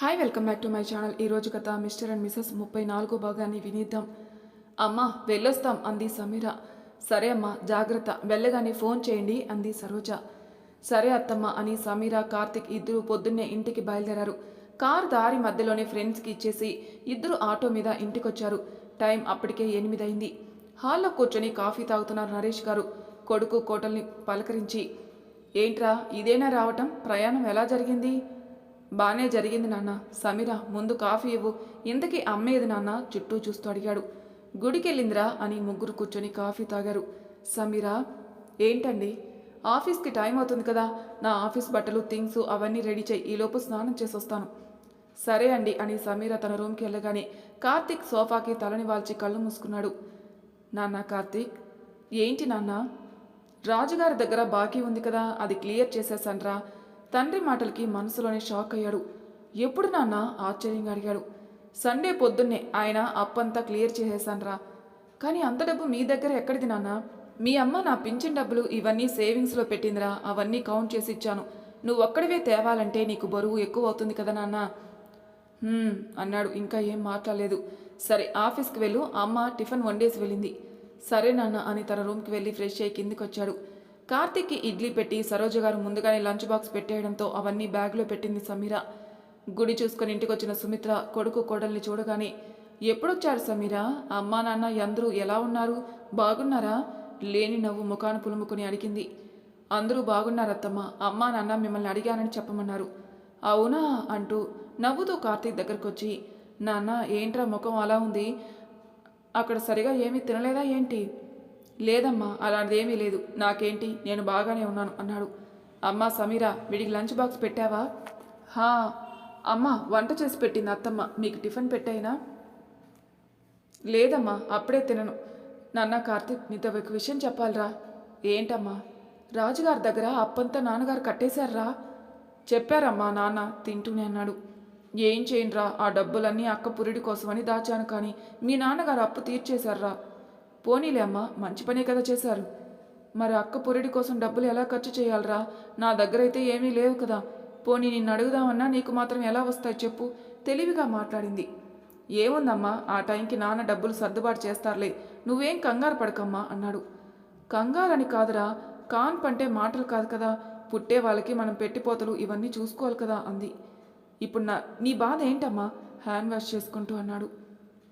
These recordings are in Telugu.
Hi welcome back to my channel. ఈరోజు కథ మిస్టర్ అండ్ మిసెస్ ముప్పై నాలుగో భాగాన్ని వినిద్దాం. అమ్మా వెళ్ళొస్తాం అంది సమీర. సరే అమ్మా జాగ్రత్త. వెళ్ళగానే ఫోన్ చేయండి అంది సరోజ. సరే అత్తమ్మ అని సమీర కార్తిక్ ఇద్దరు పొద్దున్నే ఇంటికి బయలుదేరారు. కార్ దారి మధ్యలోనే ఫ్రెండ్స్కి ఇచ్చేసి ఇద్దరు ఆటో మీద ఇంటికొచ్చారు. టైం అప్పటికే ఎనిమిదైంది హాల్లో కూర్చొని కాఫీ తాగుతున్నారు నరేష్ గారు. కొడుకు కోటల్ని పలకరించి ఏంట్రా ఇదేనా రావటం? ప్రయాణం ఎలా జరిగింది? బానే జరిగింది నాన్న. సమీర ముందు కాఫీ ఇవ్వు. ఇంతకీ అమ్మేది నాన్న? చుట్టూ చూస్తూ అడిగాడు. గుడికెళ్ళిందిరా అని ముగ్గురు కూర్చొని కాఫీ తాగారు. సమీర ఏంటండి? ఆఫీస్కి టైం అవుతుంది కదా. నా ఆఫీస్ బట్టలు థింగ్స్ అవన్నీ రెడీ చేయి. ఈలోపు స్నానం చేసొస్తాను. సరే అండి అని సమీర తన రూమ్కి వెళ్ళగానే కార్తీక్ సోఫాకి తలని వాల్చి కళ్ళు మూసుకున్నాడు. నాన్న కార్తీక్ ఏంటి నాన్న? రాజుగారి దగ్గర బాకీ ఉంది కదా. అది క్లియర్ చేసేసాన్రా. తండ్రి మాటలకి మనసులోనే షాక్ అయ్యాడు. ఎప్పుడు నాన్న? ఆశ్చర్యంగా అడిగాడు. సండే పొద్దున్నే ఆయన అప్పంతా క్లియర్ చేసేసాన్రా కానీ అంత డబ్బు మీ దగ్గర ఎక్కడిది నాన్న? మీ అమ్మ నా పింఛన్ డబ్బులు ఇవన్నీ సేవింగ్స్లో పెట్టిందిరా. అవన్నీ కౌంట్ చేసి ఇచ్చాను. నువ్వు ఒక్కడివే తేవాలంటే నీకు బరువు ఎక్కువ అవుతుంది కదా నాన్న? అన్నాడు. ఇంకా ఏం మాట్లాడలేదు. సరే ఆఫీస్కి వెళ్ళు. అమ్మ టిఫిన్ వండేసి వెళ్ళింది. సరే నాన్న అని తన రూమ్కి వెళ్ళి ఫ్రెష్ అయ్యి కిందికి వచ్చాడు కార్తీక్కి ఇడ్లీ పెట్టి సరోజ గారు ముందుగానే లంచ్ బాక్స్ పెట్టేయడంతో అవన్నీ బ్యాగ్లో పెట్టింది సమీర. గుడి చూసుకొని ఇంటికొచ్చిన సుమిత్ర కొడుకు కోడల్ని చూడగానే ఎప్పుడొచ్చారు సమీర? అమ్మా నాన్న అందరూ ఎలా ఉన్నారు? బాగున్నారా? లేని నవ్వు ముఖాన పులుముకుని అడిగింది. అందరూ బాగున్నారత్తమ్మ. అమ్మా నాన్న మిమ్మల్ని అడిగానని చెప్పమన్నారు. అవునా? అంటూ నవ్వుతూ కార్తీక్ దగ్గరకు వచ్చి నాన్న ఏంట్రా ముఖం అలా ఉంది? అక్కడ సరిగా ఏమీ తినలేదా ఏంటి? లేదమ్మా అలాంటిదేమీ లేదు. నాకేంటి? నేను బాగానే ఉన్నాను అన్నాడు. అమ్మా సమీరా వీడికి లంచ్ బాక్స్ పెట్టావా? హా అమ్మ వంట చేసి పెట్టింది అత్తమ్మ. మీకు టిఫిన్ పెట్టాయినా లేదమ్మా అప్పుడే తినను. నాన్న కార్తీక్ నీతో ఒక విషయం చెప్పాలిరా. ఏంటమ్మా? రాజుగారి దగ్గర అప్పంతా నాన్నగారు కట్టేశారా చెప్పారమ్మా నాన్న తింటూనే అన్నాడు. ఏం చేయండిరా ఆ డబ్బులన్నీ అక్క పురిడి కోసమని దాచాను కానీ మీ నాన్నగారు అప్పు తీర్చేశారా పోనీలే అమ్మా మంచి పనే కదా చేశారు. మరి అక్క పొరిడి కోసం డబ్బులు ఎలా ఖర్చు చేయాలరా? నా దగ్గర అయితే ఏమీ లేవు కదా. పోనీ నిన్ను అడుగుదామన్నా నీకు మాత్రం ఎలా వస్తాయి చెప్పు తెలివిగా మాట్లాడింది. ఏముందమ్మా ఆ టైంకి నాన్న డబ్బులు సర్దుబాటు చేస్తారులే నువ్వేం కంగారు పడకమ్మా అన్నాడు. కంగారని కాదురా కాన్ పంటే మాటలు కాదు కదా పుట్టే వాళ్ళకి మనం పెట్టిపోతలు ఇవన్నీ చూసుకోవాలి కదా అంది. ఇప్పుడు నా నీ బాధ ఏంటమ్మా? హ్యాండ్ వాష్ చేసుకుంటూ అన్నాడు.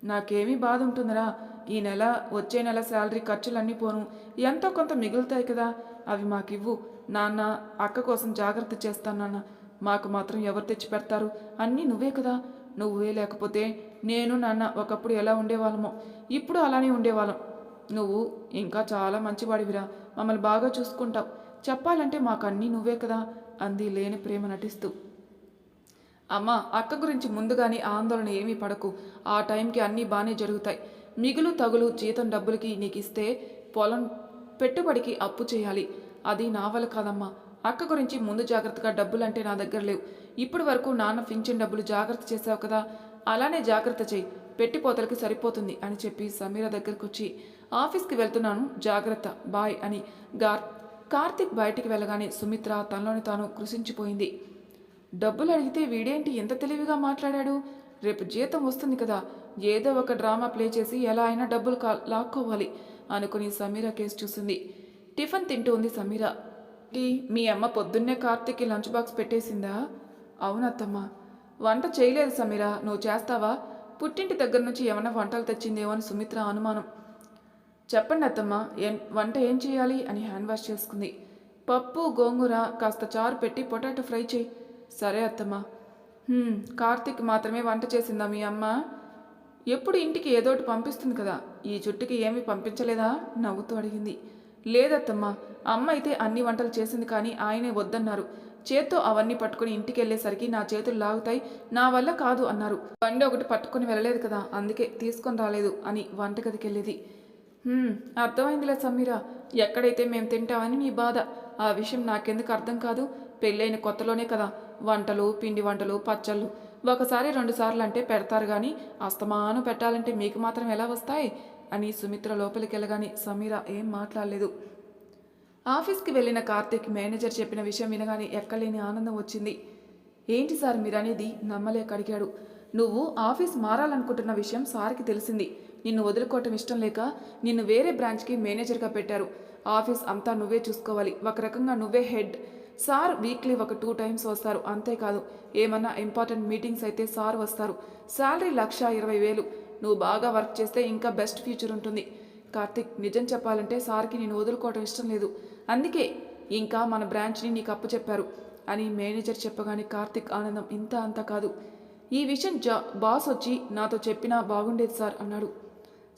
నాకేమీ బాధ ఉంటుందిరా ఈ నెల వచ్చే నెల శాలరీ ఖర్చులన్నీ పోను. ఎంతో కొంత మిగులుతాయి కదా. అవి మాకివ్వు. నాన్న అక్క కోసం జాగ్రత్త చేస్తాను నాన్న. మాకు మాత్రం ఎవరు తెచ్చి పెడతారు? అన్నీ నువ్వే కదా. నువ్వే లేకపోతే నేను నాన్న ఒకప్పుడు ఎలా ఉండేవాళ్ళమో. ఇప్పుడు అలానే ఉండేవాళ్ళం. నువ్వు ఇంకా చాలా మంచివాడివిరా. మమ్మల్ని బాగా చూసుకుంటావు. చెప్పాలంటే మాకు అన్నీ నువ్వే కదా అంది లేని ప్రేమ నటిస్తూ. అమ్మ అక్క గురించి ముందుగానే ఆందోళన ఏమీ పడకు. ఆ టైంకి అన్నీ బాగానే జరుగుతాయి. మిగులు తగులు జీతం డబ్బులకి నీకు ఇస్తే పొలం పెట్టుబడికి అప్పు చేయాలి. అది నా వల్ల కాదమ్మా. అక్క గురించి ముందు జాగ్రత్తగా డబ్బులంటే నా దగ్గర లేవు. ఇప్పటి వరకు నాన్న పింఛన్ డబ్బులు జాగ్రత్త చేసావు కదా అలానే జాగ్రత్త చేయి. పెట్టిపోతలకి సరిపోతుంది అని చెప్పి సమీర దగ్గరకు వచ్చి ఆఫీస్కి వెళ్తున్నాను జాగ్రత్త బాయ్ అని గార్ కార్తిక్ బయటికి వెళ్ళగానే సుమిత్ర తనలోని తాను కృషించిపోయింది డబ్బులు అడిగితే వీడేంటి ఎంత తెలివిగా మాట్లాడాడు? రేపు జీతం వస్తుంది కదా ఏదో ఒక డ్రామా ప్లే చేసి ఎలా అయినా డబ్బులు కా లాక్కోవాలి అనుకుని సమీర కేసు చూసింది. టిఫిన్ తింటూ ఉంది సమీర. టీ మీ అమ్మ పొద్దున్నే కార్తీక్కి లంచ్ బాక్స్ పెట్టేసిందా? అవునత్తమ్మ. వంట చేయలేదు సమీర. నువ్వు చేస్తావా? పుట్టింటి దగ్గర నుంచి ఏమైనా వంటలు తెచ్చిందేమో అని సుమిత్ర అనుమానం. చెప్పండి అత్తమ్మ. ఏం వంట ఏం చేయాలి? అని హ్యాండ్ వాష్ చేసుకుంది. పప్పు గోంగూర కాస్త చారు పెట్టి పొటాటో ఫ్రై చేయి. సరే అత్తమ్మ. కార్తిక్ కార్తీక్ మాత్రమే వంట చేసిందా మీ అమ్మ? ఎప్పుడు ఇంటికి ఏదోటి పంపిస్తుంది కదా. ఈ చుట్టుకి ఏమీ పంపించలేదా? నవ్వుతూ అడిగింది. లేదత్తమ్మ అమ్మ అయితే అన్ని వంటలు చేసింది కానీ ఆయనే వద్దన్నారు. చేత్తో అవన్నీ పట్టుకుని ఇంటికి వెళ్ళేసరికి నా చేతులు లాగుతాయి నా వల్ల కాదు అన్నారు. బండి ఒకటి పట్టుకుని వెళ్ళలేదు కదా అందుకే తీసుకొని రాలేదు అని వంటగదికి వెళ్ళేది అర్థమైందిలే సమీర. ఎక్కడైతే మేము తింటామని నీ బాధ. ఆ విషయం నాకెందుకు అర్థం కాదు? పెళ్ళైన కొత్తలోనే కదా. వంటలు పిండి వంటలు పచ్చళ్ళు. ఒకసారి రెండు సార్లు అంటే పెడతారు కానీ అస్తమానం పెట్టాలంటే మీకు మాత్రం ఎలా వస్తాయి? అని సుమిత్ర లోపలికి వెళ్ళగానే సమీర ఏం మాట్లాడలేదు. ఆఫీస్కి వెళ్ళిన కార్తీక్ మేనేజర్ చెప్పిన విషయం వినగానే ఎక్కలేని ఆనందం వచ్చింది. ఏంటి సార్ మీరు అనేది? నమ్మలేక అడిగాడు. నువ్వు ఆఫీస్ మారాలనుకుంటున్న విషయం సార్కి తెలిసింది. నిన్ను వదులుకోవటం ఇష్టం లేక నిన్ను వేరే బ్రాంచ్కి మేనేజర్గా పెట్టారు. ఆఫీస్ అంతా నువ్వే చూసుకోవాలి. ఒక రకంగా నువ్వే హెడ్. సార్ వీక్లీ ఒక టూ టైమ్స్ వస్తారు అంతేకాదు ఏమన్నా ఇంపార్టెంట్ మీటింగ్స్ అయితే సార్ వస్తారు. శాలరీ లక్ష ఇరవై వేలు. నువ్వు బాగా వర్క్ చేస్తే ఇంకా బెస్ట్ ఫ్యూచర్ ఉంటుంది. కార్తిక్ నిజం చెప్పాలంటే సార్కి నేను వదులుకోవడం ఇష్టం లేదు. అందుకే ఇంకా మన బ్రాంచ్ని నీకు అప్పచెప్పారు అని మేనేజర్ చెప్పగానే కార్తిక్ ఆనందం ఇంత అంత కాదు. ఈ విషయం జా బాస్ వచ్చి నాతో చెప్పినా బాగుండేది సార్ అన్నాడు.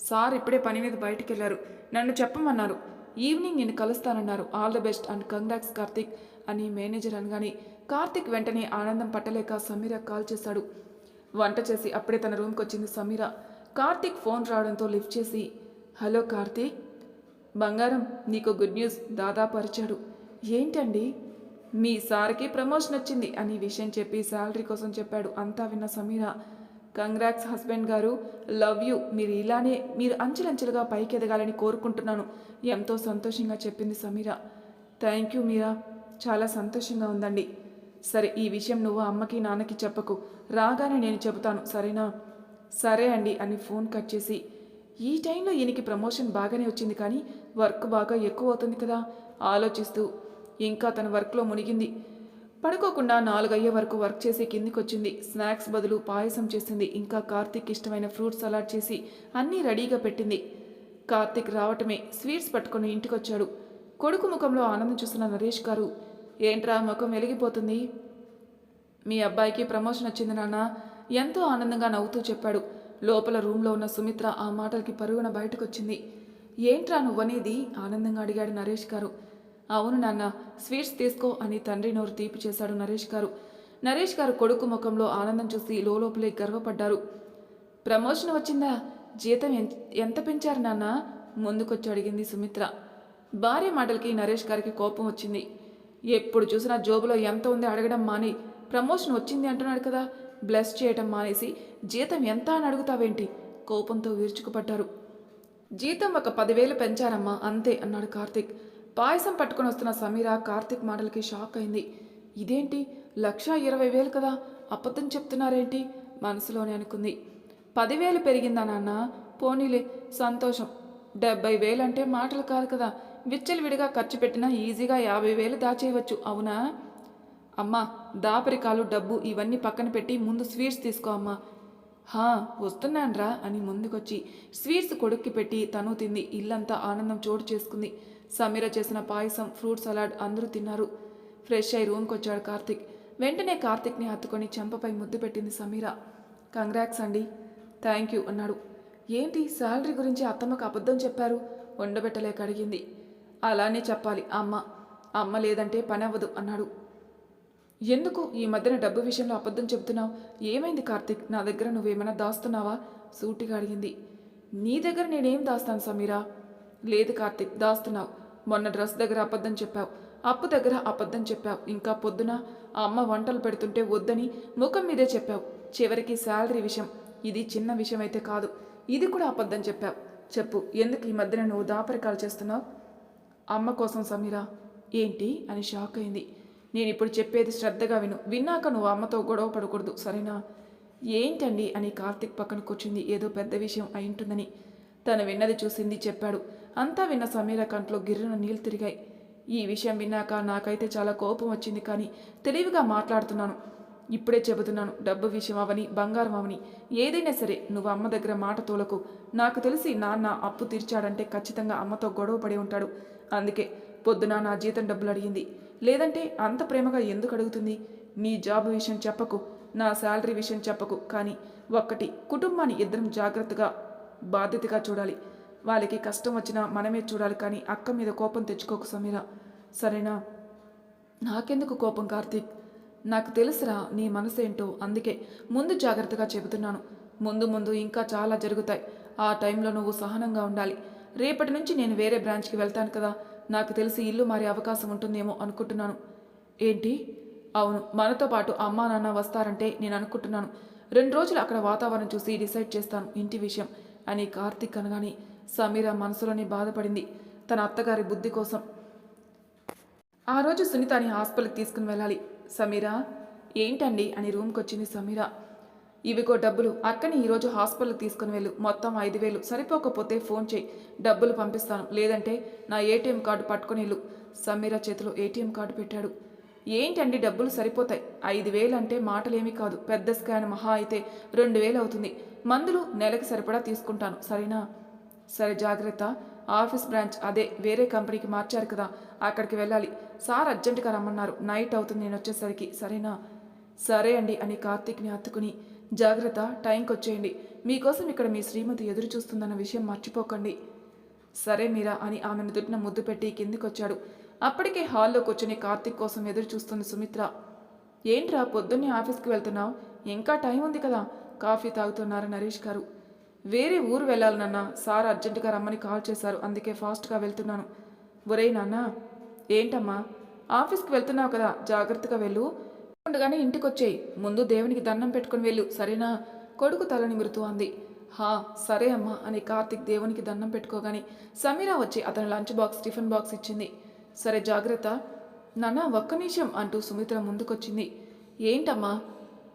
సార్ ఇప్పుడే పని మీద బయటికి వెళ్ళారు నన్ను చెప్పమన్నారు. ఈవినింగ్ నేను కలుస్తానన్నారు. All the best and congrats Karthik అని మేనేజర్ అనగానే కార్తిక్ వెంటనే ఆనందం పట్టలేక సమీర కాల్ చేశాడు. వంట చేసి అప్పుడే తన రూమ్కి వచ్చింది సమీర. కార్తిక్ ఫోన్ రావడంతో లిఫ్ట్ చేసి హలో కార్తీక్ బంగారం నీకు గుడ్ న్యూస్ దాదాపు అరిచాడు. ఏంటండి? మీ సార్కి ప్రమోషన్ వచ్చింది అని విషయం చెప్పి శాలరీ కోసం చెప్పాడు. అంతా విన్న సమీర కంగ్రాక్స్ హస్బెండ్ గారు లవ్ యూ. మీరు ఇలానే మీరు అంచెలంచెలుగా పైకి ఎదగాలని కోరుకుంటున్నాను. ఎంతో సంతోషంగా చెప్పింది సమీర. థ్యాంక్ యూ మీరా. చాలా సంతోషంగా ఉందండి. సరే ఈ విషయం నువ్వు అమ్మకి నాన్నకి చెప్పకు. రాగానే నేను చెబుతాను సరేనా? సరే అండి అని ఫోన్ కట్ చేసి. ఈ టైంలో ఈయనకి ప్రమోషన్ బాగానే వచ్చింది కానీ వర్క్ బాగా ఎక్కువ అవుతుంది కదా? ఆలోచిస్తూ. ఇంకా తన వర్క్లో మునిగింది. పడుకోకుండా నాలుగయ్యే వరకు వర్క్ చేసి కిందికొచ్చింది. స్నాక్స్ బదులు పాయసం చేసింది. ఇంకా కార్తీక్ ఇష్టమైన ఫ్రూట్ సలాడ్ చేసి అన్నీ రెడీగా పెట్టింది. కార్తీక్ రావటమే స్వీట్స్ పట్టుకొని ఇంటికొచ్చాడు. కొడుకు ముఖంలో ఆనందం చూస్తున్న నరేష్ గారు ఏంట్రా ముఖం వెలిగిపోతుంది? మీ అబ్బాయికి ప్రమోషన్ వచ్చింది నాన్న. ఎంతో ఆనందంగా నవ్వుతూ చెప్పాడు. లోపల రూమ్లో ఉన్న సుమిత్ర ఆ మాటలకి పరుగున బయటకొచ్చింది. ఏంట్రా నువ్వనేది? ఆనందంగా అడిగాడు నరేష్ గారు. అవును నాన్న స్వీట్స్ తీసుకో అని తండ్రి నోరు తీపి చేశాడు నరేష్ గారు. నరేష్ గారు కొడుకు ముఖంలో ఆనందం చూసి లోపలే గర్వపడ్డారు. ప్రమోషన్ వచ్చిందా? జీతం ఎంత పెంచారు నాన్న? ముందుకొచ్చి అడిగింది సుమిత్ర. భార్య మాటలకి నరేష్ గారికి కోపం వచ్చింది. ఎప్పుడు చూసినా జోబులో ఎంత ఉంది అడగడం మాని ప్రమోషన్ వచ్చింది అంటున్నాడు కదా బ్లెస్ చేయటం మానేసి జీతం ఎంత అని అడుగుతావేంటి? కోపంతో విరుచుకుపడ్డారు. జీతం ఒక పదివేలు పెంచారమ్మా అంతే అన్నాడు కార్తిక్. పాయసం పట్టుకొని వస్తున్న సమీర కార్తిక్ మాటలకి షాక్ అయింది. ఇదేంటి? లక్ష ఇరవై వేలు కదా? అబద్ధం చెప్తున్నారేంటి? మనసులోనే అనుకుంది. పదివేలు పెరిగిందా నాన్న? పోనీలే సంతోషం. డెబ్బై వేలు అంటే మాటలు కాదు కదా. విచ్చలవిడిగా ఖర్చు పెట్టినా ఈజీగా యాభై వేలు దాచేయవచ్చు అవునా? అమ్మా దాపరికాలు డబ్బు ఇవన్నీ పక్కన పెట్టి ముందు స్వీట్స్ తీసుకో అమ్మా. హా వస్తున్నాన్రా అని ముందుకొచ్చి స్వీట్స్ కొడుక్కి పెట్టి తను తింది. ఇల్లంతా ఆనందం చోటు చేసుకుంది. సమీర చేసిన పాయసం ఫ్రూట్ సలాడ్ అందరూ తిన్నారు. ఫ్రెష్ అయి రూమ్కి వచ్చాడు కార్తిక్. వెంటనే కార్తిక్ని హత్తుకొని చెంపపై ముద్దు పెట్టింది సమీర. కంగ్రాక్స్ అండి. థ్యాంక్ యూ అన్నాడు. ఏంటి? శాలరీ గురించి అత్తమ్మకు అబద్ధం చెప్పారు? వండబెట్టలేక అడిగింది. అలానే చెప్పాలి అమ్మ. అమ్మ లేదంటే పని అవ్వదు అన్నాడు. ఎందుకు? ఈ మధ్యన డబ్బు విషయంలో అబద్ధం చెబుతున్నావు. ఏమైంది కార్తిక్? నా దగ్గర నువ్వేమైనా దాస్తున్నావా? సూటిగా అడిగింది. నీ దగ్గర నేనేం దాస్తాను సమీరా? లేదు కార్తిక్ దాస్తున్నావు. మొన్న డ్రెస్ దగ్గర అబద్ధం చెప్పావు. అప్పు దగ్గర అబద్ధం చెప్పావు. ఇంకా పొద్దున ఆ అమ్మ వంటలు పెడుతుంటే వద్దని ముఖం మీదే చెప్పావు. చివరికి శాలరీ విషయం. ఇది చిన్న విషయం అయితే కాదు. ఇది కూడా అబద్ధం చెప్పావు. చెప్పు ఎందుకు ఈ మధ్యన నువ్వు దాపరికాలు చేస్తున్నావు? అమ్మ కోసం సమీరా ఏంటి? అని షాక్ అయింది. నేను ఇప్పుడు చెప్పేది శ్రద్ధగా విను. విన్నాక నువ్వు అమ్మతో గొడవ పడకూడదు సరేనా? ఏంటండి? అని కార్తిక్ పక్కన కూర్చుంది. ఏదో పెద్ద విషయం అయింటుందని తను విన్నది చూసింది చెప్పాడు. అంతా విన్న సమీర కంట్లో గిర్రున నీళ్ళు తిరిగాయి. ఈ విషయం విన్నాక నాకైతే చాలా కోపం వచ్చింది కానీ తెలివిగా మాట్లాడుతున్నాను. ఇప్పుడే చెబుతున్నాను డబ్బు విషయం అవని బంగారం అవని ఏదైనా సరే నువ్వు అమ్మ దగ్గర మాట తోలకు. నాకు తెలిసి నాన్న అప్పు తీర్చాడంటే ఖచ్చితంగా అమ్మతో గొడవ పడి ఉంటాడు. అందుకే పొద్దున నా జీతం డబ్బులు అడిగింది. లేదంటే అంత ప్రేమగా ఎందుకు అడుగుతుంది? నీ జాబ్ విషయం చెప్పకు నా శాలరీ విషయం చెప్పకు. కానీ ఒక్కటి కుటుంబాన్ని ఇద్దరం జాగ్రత్తగా బాధ్యతగా చూడాలి. వాళ్ళకి కష్టం వచ్చినా మనమే చూడాలి కానీ అక్క మీద కోపం తెచ్చుకోకు సమీర. సరేనా? నాకెందుకు కోపం కార్తీక్? నాకు తెలుసురా నీ మనసేంటో అందుకే ముందు జాగ్రత్తగా చెబుతున్నాను. ముందు ముందు ఇంకా చాలా జరుగుతాయి. ఆ టైంలో నువ్వు సహనంగా ఉండాలి. రేపటి నుంచి నేను వేరే బ్రాంచ్కి వెళ్తాను కదా. నాకు తెలిసి ఇల్లు మారే అవకాశం ఉంటుందేమో అనుకుంటున్నాను. ఏంటి? అవును మనతో పాటు అమ్మా నాన్న వస్తారంటే నేను అనుకుంటున్నాను. రెండు రోజులు అక్కడ వాతావరణం చూసి డిసైడ్ చేస్తాను ఇంటి విషయం అని కార్తీక్ అనగానే సమీర మనసులోనే బాధపడింది. తన అత్తగారి బుద్ధి కోసం. ఆ రోజు సునీతని హాస్పిటల్కి తీసుకుని వెళ్ళాలి. సమీరా ఏంటండి అని రూమ్కి వచ్చింది సమీర. ఇవిగో డబ్బులు. అక్కని ఈరోజు హాస్పిటల్కి తీసుకుని వెళ్ళు. మొత్తం ఐదు వేలు. సరిపోకపోతే ఫోన్ చేయి. డబ్బులు పంపిస్తాను. లేదంటే నా ఏటీఎం కార్డు పట్టుకుని వెళ్ళు. సమీర చేతిలో ఏటీఎం కార్డు పెట్టాడు. ఏంటండి డబ్బులు సరిపోతాయి? ఐదు వేలు అంటే మాటలేమీ కాదు. పెద్ద స్కాన్ మహా అయితే రెండు వేలు అవుతుంది. మందులు నెలకి సరిపడా తీసుకుంటాను. సరేనా? సరే జాగ్రత్త. ఆఫీస్ బ్రాంచ్ అదే వేరే కంపెనీకి మార్చారు కదా అక్కడికి వెళ్ళాలి. సార్ అర్జెంటుగా రమ్మన్నారు. నైట్ అవుతుంది నేను వచ్చేసరికి. సరేనా? సరే అండి అని కార్తీక్ని హత్తుకుని జాగ్రత్త టైంకి వచ్చేయండి. మీకోసం ఇక్కడ మీ శ్రీమతి ఎదురు చూస్తుందన్న విషయం మర్చిపోకండి. సరే మీరా అని ఆమెను దుట్టిన ముద్దు పెట్టి కిందికొచ్చాడు. అప్పటికే హాల్లో కూర్చొని కార్తీక్ కోసం ఎదురు చూస్తుంది సుమిత్ర. ఏంట్రా పొద్దున్నే ఆఫీస్కి వెళ్తున్నావు? ఇంకా టైం ఉంది కదా. కాఫీ తాగుతున్నారు నరేష్ గారు? వేరే ఊరు వెళ్ళాలి నాన్న. సార్ అర్జెంటుగా రమ్మని కాల్ చేశారు. అందుకే ఫాస్ట్గా వెళ్తున్నాను. ఒరేయ్ నాన్న ఏంటమ్మా? ఆఫీస్కి వెళ్తున్నావు కదా. జాగ్రత్తగా వెళ్ళు. ఉండగానే ఇంటికి వచ్చేయి ముందు దేవునికి దండం పెట్టుకుని వెళ్ళు. సరేనా? కొడుకు తల నిమురుతూ అంది హా సరే అమ్మా అని కార్తిక్ దేవునికి దండం పెట్టుకోగానే సమీరా వచ్చి అతని లంచ్ బాక్స్ టిఫిన్ బాక్స్ ఇచ్చింది. సరే జాగ్రత్త. నాన్న ఒక్క నిమిషం అంటూ సుమిత్ర ముందుకొచ్చింది. ఏంటమ్మా?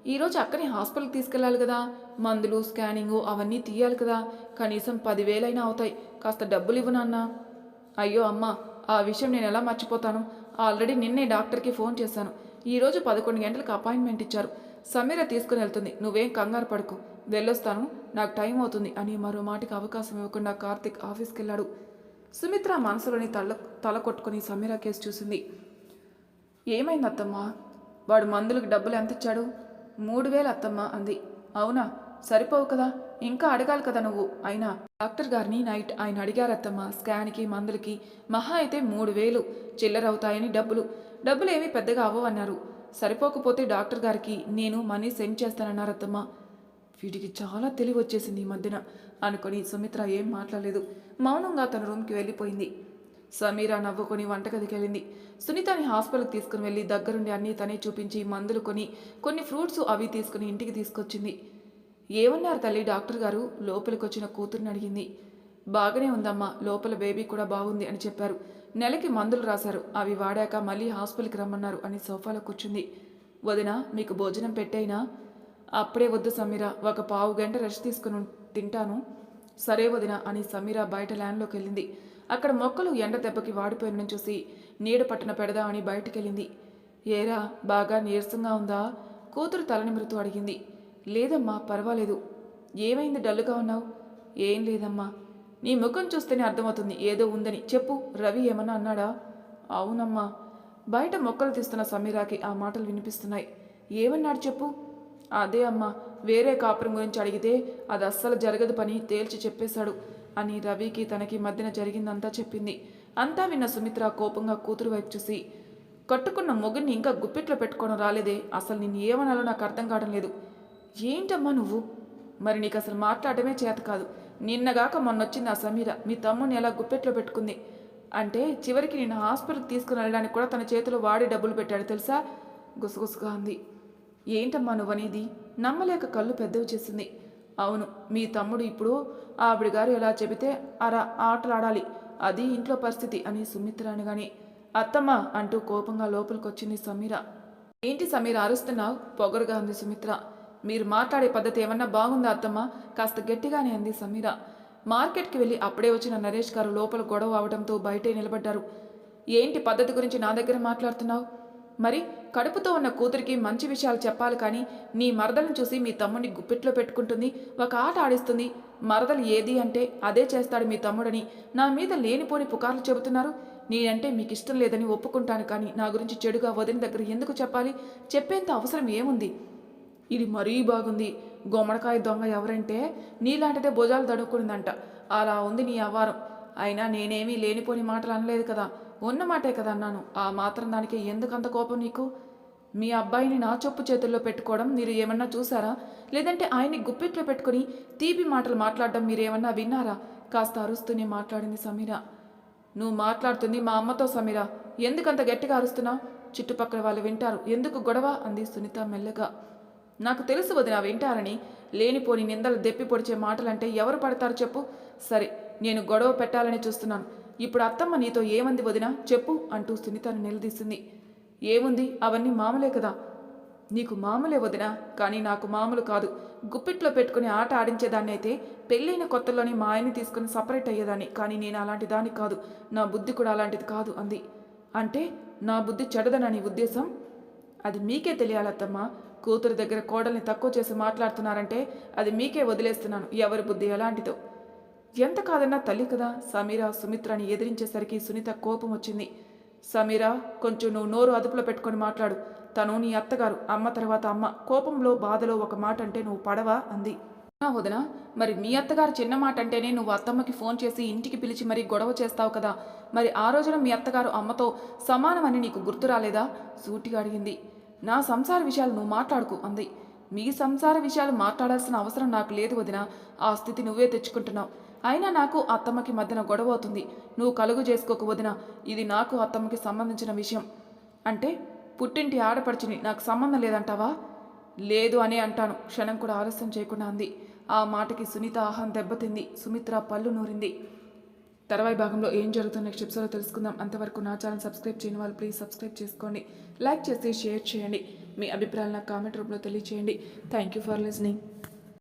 ఈరోజు అక్కని హాస్పిటల్కి తీసుకెళ్ళాలి కదా. మందులు స్కానింగు అవన్నీ తీయాలి కదా. కనీసం పదివేలైనా అవుతాయి. కాస్త డబ్బులు ఇవ్వు నాన్న. అయ్యో అమ్మా ఆ విషయం నేను ఎలా మర్చిపోతాను? ఆల్రెడీ నిన్నే డాక్టర్కి ఫోన్ చేశాను. ఈరోజు పదకొండు గంటలకు అపాయింట్మెంట్ ఇచ్చారు. సమీర తీసుకుని వెళ్తుంది. నువ్వేం కంగారు పడుకు. వెళ్ళొస్తాను. నాకు టైం అవుతుంది అని మరో మాటికి అవకాశం ఇవ్వకుండా కార్తిక్ ఆఫీస్కి వెళ్ళాడు సుమిత్ర మనసులోని తల తల కొట్టుకుని సమీర కేసు చూసింది. ఏమైంది అత్తమ్మా వాడు మందులకు డబ్బులు ఎంత ఇచ్చాడు? మూడు వేలు అత్తమ్మ అంది. అవునా? సరిపోవు కదా? ఇంకా అడగాలి కదా నువ్వు. అయినా డాక్టర్ గారిని నైట్ ఆయన అడిగారత్తమ్మ స్కాన్కి మందులకి. మహా అయితే మూడు వేలు చిల్లర అవుతాయని డబ్బులు. డబ్బులు ఏమీ పెద్దగా అవ్వవన్నారు. సరిపోకపోతే డాక్టర్ గారికి నేను మనీ సెండ్ చేస్తానన్నారత్తమ్మ. వీడికి చాలా తెలివి వచ్చేసింది ఈ మధ్యన. అనుకొని సుమిత్ర ఏం మాట్లాడలేదు. మౌనంగా తన రూమ్కి వెళ్ళిపోయింది. సమీరా నవ్వుకొని వంటగదికి వెళ్ళింది సునీతని హాస్పిటల్కి తీసుకుని వెళ్ళి దగ్గరుండి అన్నీ తనే చూపించి మందులు కొని కొన్ని ఫ్రూట్స్ అవి తీసుకుని ఇంటికి తీసుకొచ్చింది. ఏమన్నారు తల్లి డాక్టర్ గారు? లోపలికి వచ్చిన కూతురుని అడిగింది. బాగానే ఉందమ్మా లోపల బేబీ కూడా బాగుంది అని చెప్పారు. నెలకి మందులు రాశారు. అవి వాడాక మళ్ళీ హాస్పిటల్కి రమ్మన్నారు అని సోఫాలో కూర్చుంది. వదిన మీకు భోజనం పెట్టైనా అప్పుడే వద్దు సమీర ఒక పావు గంట రెస్ట్ తీసుకుని తింటాను. సరే వదిన అని సమీర బయట ల్యాండ్లోకి వెళ్ళింది అక్కడ మొక్కలు ఎండ దెబ్బకి వాడిపోయిన చూసి నీడ పట్టున పెడదామని బయటికెళ్ళింది. ఏరా బాగా నీరసంగా ఉందా? కూతురు తలనిమిరుతూ అడిగింది. లేదమ్మా పర్వాలేదు. ఏమైంది డల్లుగా ఉన్నావు? ఏం లేదమ్మా. నీ ముఖం చూస్తేనే అర్థమవుతుంది ఏదో ఉందని. చెప్పు రవి ఏమన్నా అన్నాడా? అవునమ్మా. బయట మొక్కలు తీస్తున్న సమీరాకి ఆ మాటలు వినిపిస్తున్నాయి. ఏమన్నాడు చెప్పు? అదే అమ్మా వేరే కాపురం గురించి అడిగితే అది అస్సలు జరగదు పని తేల్చి చెప్పేశాడు. అని రవికి తనకి మధ్యన జరిగిందంతా చెప్పింది. అంతా విన్న సుమిత్ర కోపంగా కూతురు వైపు చూసి కట్టుకున్న మొగుడిని ఇంకా గుప్పిట్లో పెట్టుకోవడం రాలేదే. అసలు నిన్ను ఏమనాలో నాకు అర్థం కావడం లేదు. ఏంటమ్మా నువ్వు? మరి నీకు అసలు మాట్లాడటమే చేత కాదు. నిన్నగాక మొన్నొచ్చింది ఆ సమీర. మీ తమ్ముని ఎలా గుప్పెట్లో పెట్టుకుంది? అంటే చివరికి నేను హాస్పిటల్కి తీసుకుని వెళ్ళడానికి కూడా తన చేతిలో వాడి డబ్బులు పెట్టాడు తెలుసా? గుసగుసగా అంది. ఏంటమ్మా నువ్వనేది? నమ్మలేక కళ్ళు పెద్దవి చేసింది. అవును మీ తమ్ముడు ఇప్పుడు ఆవిడ గారు ఎలా చెబితే అరా ఆటలాడాలి. అది ఇంట్లో పరిస్థితి అని సుమిత్ర అనగానే అత్తమ్మ అంటూ కోపంగా లోపలికొచ్చింది సమీర. ఏంటి సమీర అరుస్తున్నావు? పొగరుగా అంది సుమిత్ర. మీరు మాట్లాడే పద్ధతి ఏమన్నా బాగుందా అత్తమ్మ? కాస్త గట్టిగానే అంది సమీర. మార్కెట్కి వెళ్ళి అప్పుడే వచ్చిన నరేష్ గారు లోపల గొడవ అవడంతో బయటే నిలబడ్డారు. ఏంటి పద్ధతి గురించి నా దగ్గర మాట్లాడుతున్నావు? మరి కడుపుతో ఉన్న కూతురికి మంచి విషయాలు చెప్పాలి కానీ నీ మరదలను చూసి మీ తమ్ముడిని గుప్పిట్లో పెట్టుకుంటుంది ఒక ఆట ఆడిస్తుంది. మరదలు ఏది అంటే అదే చేస్తాడు మీ తమ్ముడని నా మీద లేనిపోని పుకార్లు చెబుతున్నారు. నేనంటే మీకు ఇష్టం లేదని ఒప్పుకుంటాను కానీ నా గురించి చెడుగా వదిన దగ్గర ఎందుకు చెప్పాలి? చెప్పేంత అవసరం ఏముంది? ఇది మరీ బాగుంది. గుమ్మడికాయ దొంగ ఎవరంటే నీలాంటిదే భుజాలు దడుక్కునిందంట అలా ఉంది నీ అవారం అయినా నేనేమీ లేనిపోని మాటలు అనలేదు కదా. ఉన్న మాటే కదా అన్నాను. ఆ మాత్రం దానికి ఎందుకంత కోపం నీకు? మీ అబ్బాయిని నా చొప్పు చేతుల్లో పెట్టుకోవడం మీరు ఏమన్నా చూసారా? లేదంటే ఆయన్ని గుప్పిట్లో పెట్టుకుని తీపి మాటలు మాట్లాడడం మీరేమన్నా విన్నారా? కాస్త అరుస్తూనే మాట్లాడింది సమీర. నువ్వు మాట్లాడుతుంది మా అమ్మతో సమీర. ఎందుకంత గట్టిగా అరుస్తున్నావు చుట్టుపక్కల వాళ్ళు వింటారు. ఎందుకు గొడవ? అంది సునీత మెల్లగా. నాకు తెలుసు వదిన వింటారని. లేనిపోని నిందలు దెప్పి పొడిచే మాటలంటే ఎవరు పడతారు చెప్పు? సరే నేను గొడవ పెట్టాలని చూస్తున్నాను. ఇప్పుడు అత్తమ్మ నీతో ఏమంది వదినా? చెప్పు అంటూ సునీతను నిలదీసింది. ఏముంది? అవన్నీ మామూలే కదా. నీకు మామూలే వదినా కానీ నాకు మామూలు కాదు. గుప్పిట్లో పెట్టుకుని ఆట ఆడించేదాన్ని అయితే పెళ్ళైన కొత్తలోనే మా ఆయన్ని తీసుకుని సపరేట్ అయ్యేదాన్ని. కానీ నేను అలాంటి దాన్ని కాదు. నా బుద్ధి కూడా అలాంటిది కాదు అంది. అంటే నా బుద్ధి చెడదనా నీ ఉద్దేశం? అది మీకే తెలియాలత్తమ్మా కూతురు దగ్గర కోడల్ని తక్కువ చేసి మాట్లాడుతున్నారంటే అది మీకే వదిలేస్తున్నాను. ఎవరి బుద్ధి ఎలాంటిదో. ఎంత కాదన్నా తల్లి కదా? సమీర సుమిత్రని ఎదిరించేసరికి సునీత కోపం వచ్చింది. సమీర కొంచెం నువ్వు నోరు అదుపులో పెట్టుకొని మాట్లాడు. తను నీ అత్తగారు అమ్మ తర్వాత అమ్మ. కోపంలో బాధలో ఒక మాట అంటే నువ్వు పడవా? అంది. "నా వదినా మరి మీ అత్తగారు చిన్న మాట అంటేనే నువ్వు అత్తమ్మకి ఫోన్ చేసి ఇంటికి పిలిచి మరీ గొడవ చేస్తావు కదా? మరి ఆ రోజున మీ అత్తగారు అమ్మతో సమానమని నీకు గుర్తు రాలేదా? సూటిగా అడిగింది. నా సంసార విషయాలు నువ్వు మాట్లాడుకు అంది. మీ సంసార విషయాలు మాట్లాడాల్సిన అవసరం నాకు లేదు వదినా. ఆ స్థితి నువ్వే తెచ్చుకుంటున్నావు. అయినా నాకు అత్తమ్మకి మధ్యన గొడవ అవుతుంది. నువ్వు కలుగు చేసుకోకు వదినా. ఇది నాకు అత్తమ్మకి సంబంధించిన విషయం. అంటే పుట్టింటి ఆడపడిచిని నాకు సంబంధం లేదంటావా? లేదు అనే అంటాను. క్షణం కూడా ఆలస్యం చేయకుండా అంది. ఆ మాటకి సునీత ఆహం దెబ్బతింది. సుమిత్ర పళ్ళు నూరింది. తర్వాయి భాగంలో ఏం జరుగుతుందో నెక్స్ట్ ఎపిసోడ్లో తెలుసుకుందాం. అంతవరకు నా ఛానల్ సబ్స్క్రైబ్ చేయని వాళ్ళు ప్లీజ్ సబ్స్క్రైబ్ చేసుకోండి. లైక్ చేసి షేర్ చేయండి. మీ అభిప్రాయాలు నాకు కామెంట్ రూపంలో తెలియచేయండి. Thank you for listening